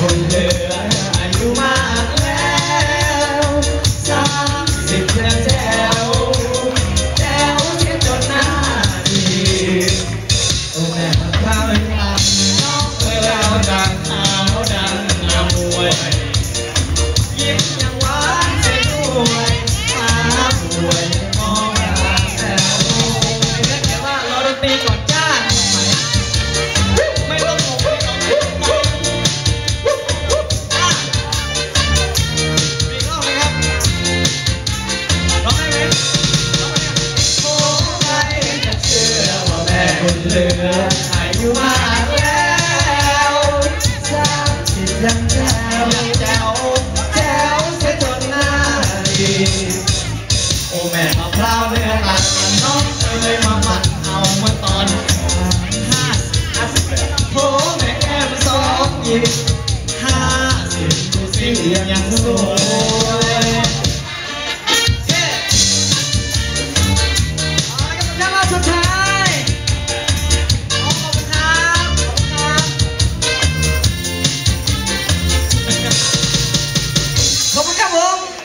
คนเว่าแม่คนเหลืออายุมากแล้วสามสิบยังแจ๋วแจ๋วแจ๋วเสียจนหน้าดีโอ้แม่มะพร้าวเนื้อหลักน้องเอ้ยมาหมัดเอาเมื่อตอนห้าห้าสิบโอ้แม่แก้มสองหยิบห้าสิบดูสิยังสวย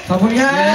ขอบคุณครับ